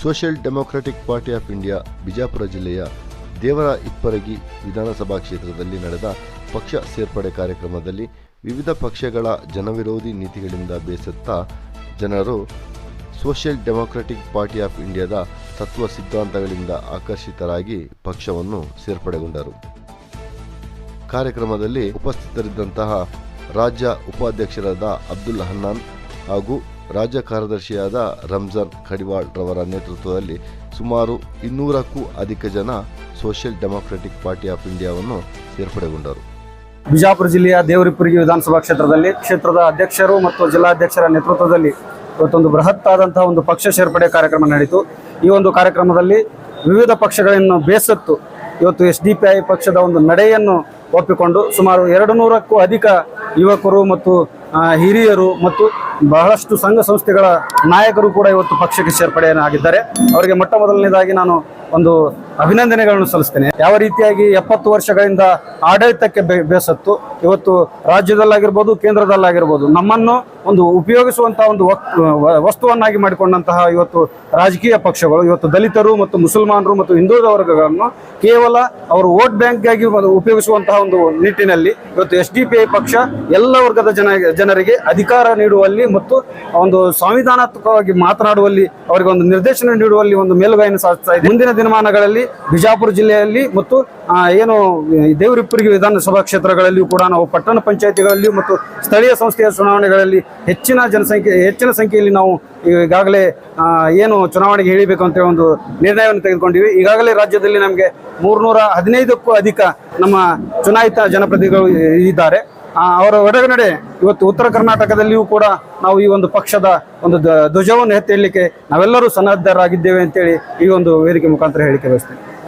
Social democratic party of India, Bijapur ಜಿಲ್ಲೆಯ ದೇವರ ಇಪ್ಪರಗಿ ವಿಧಾನಸಭಾ ಕ್ಷೇತ್ರದಲ್ಲಿ ನಡೆದ ಪಕ್ಷ ಸೇರ್ಪಡೆ ಕಾರ್ಯಕ್ರಮದಲ್ಲಿ ವಿವಿಧ ಪಕ್ಷಗಳ ಜನವಿರೋಧಿ ನೀತಿಗಳಿಂದ ಬೇಸತ್ತ ಜನರು ಸೋಷಿಯಲ್ ಡೆಮೊಕ್ರೆಟಿಕ್ ಪಾರ್ಟಿ ಆಫ್ ಇಂಡಿಯಾದ ತತ್ವ ಸಿದ್ಧಾಂತಗಳಿಂದ ಆಕರ್ಷಿತರಾಗಿ ಪಕ್ಷವನ್ನು ಸೇರ್ಪಡೆಗೊಂಡರು. ಕಾರ್ಯಕ್ರಮದಲ್ಲಿ ಉಪಸ್ಥಿತರಿದ್ದಂತಹ ರಾಜ್ಯ ಉಪಾಧ್ಯಕ್ಷರಾದ ಅಬ್ದುಲ್ ಹನ್ನಾನ್ ಹಾಗೂ ರಾಜ್ಯ ಕಾರ್ಯದರ್ಶಿಯಾದ ರಂಜಾನ್ ಖಡಿವಾಳ್ ರವರ ನೇತೃತ್ವದಲ್ಲಿ ಸುಮಾರು ಇನ್ನೂರಕ್ಕೂ ಅಧಿಕ ಜನ ಸೋಷಿಯಲ್ ಡೆಮಾಕ್ರೆಟಿಕ್ ಪಾರ್ಟಿ ಆಫ್ ಇಂಡಿಯಾವನ್ನು ಸೇರ್ಪಡೆಗೊಂಡರು. ಬಿಜಾಪುರ ಜಿಲ್ಲೆಯ ದೇವರಿಪುರಿಗೆ ವಿಧಾನಸಭಾ ಕ್ಷೇತ್ರದಲ್ಲಿ ಕ್ಷೇತ್ರದ ಅಧ್ಯಕ್ಷರು ಮತ್ತು ಜಿಲ್ಲಾಧ್ಯಕ್ಷರ ನೇತೃತ್ವದಲ್ಲಿ ಇವತ್ತೊಂದು ಬೃಹತ್ ಆದಂತಹ ಒಂದು ಪಕ್ಷ ಸೇರ್ಪಡೆ ಕಾರ್ಯಕ್ರಮ ನಡೆಯಿತು. ಈ ಒಂದು ಕಾರ್ಯಕ್ರಮದಲ್ಲಿ ವಿವಿಧ ಪಕ್ಷಗಳನ್ನು ಬೇಸತ್ತು ಇವತ್ತು ಎಸ್ ಡಿ ಪಿ ಐ ಪಕ್ಷದ ಒಂದು ನಡೆಯನ್ನು ಒಪ್ಪಿಕೊಂಡು ಸುಮಾರು ಎರಡು ನೂರಕ್ಕೂ ಅಧಿಕ ಯುವಕರು ಮತ್ತು ಹಿರಿಯರು ಮತ್ತು ಬಹಳಷ್ಟು ಸಂಘ ಸಂಸ್ಥೆಗಳ ನಾಯಕರು ಕೂಡ ಇವತ್ತು ಪಕ್ಷಕ್ಕೆ ಸೇರ್ಪಡೆಯಾಗಿದ್ದಾರೆ ಅವರಿಗೆ ಮೊಟ್ಟ ಮೊದಲನೇದಾಗಿ ನಾನು ಒಂದು ಅಭಿನಂದನೆಗಳನ್ನು ಸಲ್ಲಿಸ್ತೇನೆ. ಯಾವ ರೀತಿಯಾಗಿ ಎಪ್ಪತ್ತು ವರ್ಷಗಳಿಂದ ಆಡಳಿತಕ್ಕೆ ಬೇಸತ್ತು, ಇವತ್ತು ರಾಜ್ಯದಲ್ಲಾಗಿರ್ಬೋದು, ಕೇಂದ್ರದಲ್ಲಾಗಿರ್ಬೋದು, ನಮ್ಮನ್ನು ಒಂದು ಉಪಯೋಗಿಸುವಂತಹ ಒಂದು ವಸ್ತುವನ್ನಾಗಿ ಮಾಡಿಕೊಂಡಂತಹ ಇವತ್ತು ರಾಜಕೀಯ ಪಕ್ಷಗಳು, ಇವತ್ತು ದಲಿತರು ಮತ್ತು ಮುಸಲ್ಮಾನರು ಮತ್ತು ಹಿಂದುಳಿದ ವರ್ಗಗಳನ್ನು ಕೇವಲ ಅವರು ವೋಟ್ ಬ್ಯಾಂಕ್ಗಾಗಿ ಉಪಯೋಗಿಸುವಂತಹ ಒಂದು ನಿಟ್ಟಿನಲ್ಲಿ ಇವತ್ತು ಎಸ್ ಪಕ್ಷ ಎಲ್ಲ ವರ್ಗದ ಜನ, ಜನರಿಗೆ ಅಧಿಕಾರ ನೀಡುವಲ್ಲಿ ಮತ್ತು ಒಂದು ಸಂವಿಧಾನಾತ್ಮಕವಾಗಿ ಮಾತನಾಡುವಲ್ಲಿ, ಅವರಿಗೆ ಒಂದು ನಿರ್ದೇಶನ ನೀಡುವಲ್ಲಿ ಒಂದು ಮೇಲುಗೈಯನ್ನು ಸಾಧಿಸ್ತಾ ಇದೆ. ಮುಂದಿನ ದಿನಮಾನಗಳಲ್ಲಿ ಬಿಜಾಪುರ ಜಿಲ್ಲೆಯಲ್ಲಿ ಮತ್ತು ಏನು ದೇವರಿಪ್ಪರಿಗೆ ವಿಧಾನಸಭಾ ಕ್ಷೇತ್ರಗಳಲ್ಲಿಯೂ ಕೂಡ ನಾವು ಪಟ್ಟಣ ಪಂಚಾಯಿತಿಗಳಲ್ಲಿ ಮತ್ತು ಸ್ಥಳೀಯ ಸಂಸ್ಥೆಯ ಚುನಾವಣೆಗಳಲ್ಲಿ ಹೆಚ್ಚಿನ ಜನಸಂಖ್ಯೆ, ಹೆಚ್ಚಿನ ಸಂಖ್ಯೆಯಲ್ಲಿ ನಾವು ಈಗಾಗಲೇ ಏನು ಚುನಾವಣೆಗೆ ಹೇಳಬೇಕು ಅಂತ ಒಂದು ನಿರ್ಣಯವನ್ನು ತೆಗೆದುಕೊಂಡಿವಿ. ಈಗಾಗಲೇ ರಾಜ್ಯದಲ್ಲಿ ನಮಗೆ ಮೂರ್ನೂರ ಹದಿನೈದಕ್ಕೂ ಅಧಿಕ ನಮ್ಮ ಚುನಾಯಿತ ಜನಪ್ರತಿನಿಧಿಗಳು ಇದ್ದಾರೆ. ಅವರ ಒಡಗಡೆ ಇವತ್ತು ಉತ್ತರ ಕರ್ನಾಟಕದಲ್ಲಿಯೂ ಕೂಡ ನಾವು ಈ ಒಂದು ಪಕ್ಷದ ಒಂದು ಧ್ವ- ಧ್ವಜವನ್ನು ಎತ್ತಿ ಹೇಳಲಿಕ್ಕೆ ನಾವೆಲ್ಲರೂ ಸನ್ನದ್ಧರಾಗಿದ್ದೇವೆ ಅಂತೇಳಿ ಈ ಒಂದು ವೇದಿಕೆ ಮುಖಾಂತರ ಹೇಳಿಕೆ ಬಯಸ್ತೇನೆ.